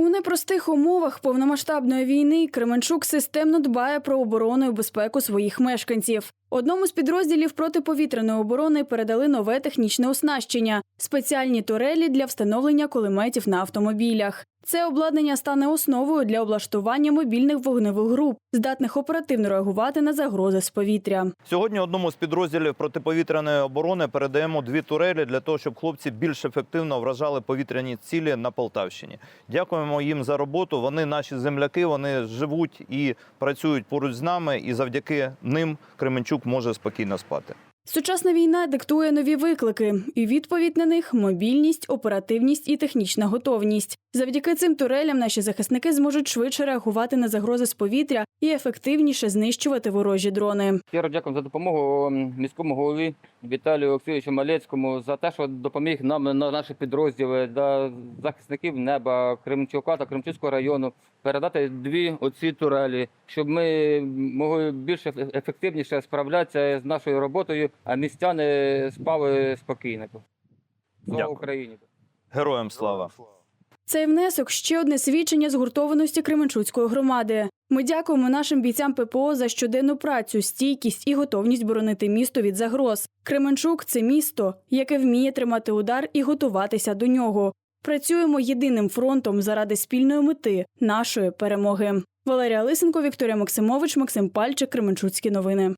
У непростих умовах повномасштабної війни Кременчук системно дбає про оборону і безпеку своїх мешканців. Одному з підрозділів протиповітряної оборони передали нове технічне оснащення спеціальні турелі для встановлення кулеметів на автомобілях. Це обладнання стане основою для облаштування мобільних вогневих груп, здатних оперативно реагувати на загрози з повітря. Сьогодні одному з підрозділів протиповітряної оборони передаємо дві турелі для того, щоб хлопці більш ефективно вражали повітряні цілі на Полтавщині. Дякуємо їм за роботу. Вони наші земляки, вони живуть і працюють поруч з нами, і завдяки ним Кременчук може спокійно спати. Сучасна війна диктує нові виклики, і відповідь на них мобільність, оперативність і технічна готовність. Завдяки цим турелям наші захисники зможуть швидше реагувати на загрози з повітря і ефективніше знищувати ворожі дрони. Щиро дякую за допомогу міському голові Віталію Олексійовичу Малецькому за те, що допоміг нам на наші підрозділи для захисників неба Кремчука та Кремчуцького району передати дві оці турелі, щоб ми могли більш ефективніше справлятися з нашою роботою, а містяни спали спокійно. Слава Дякую. Україні! Героям слава! Цей внесок ще одне свідчення згуртованості Кременчуцької громади. Ми дякуємо нашим бійцям ППО за щоденну працю, стійкість і готовність боронити місто від загроз. Кременчук це місто, яке вміє тримати удар і готуватися до нього. Працюємо єдиним фронтом заради спільної мети нашої перемоги. Валерія Лисенко, Вікторія Максимович, Максим Пальчик, Кременчуцькі новини.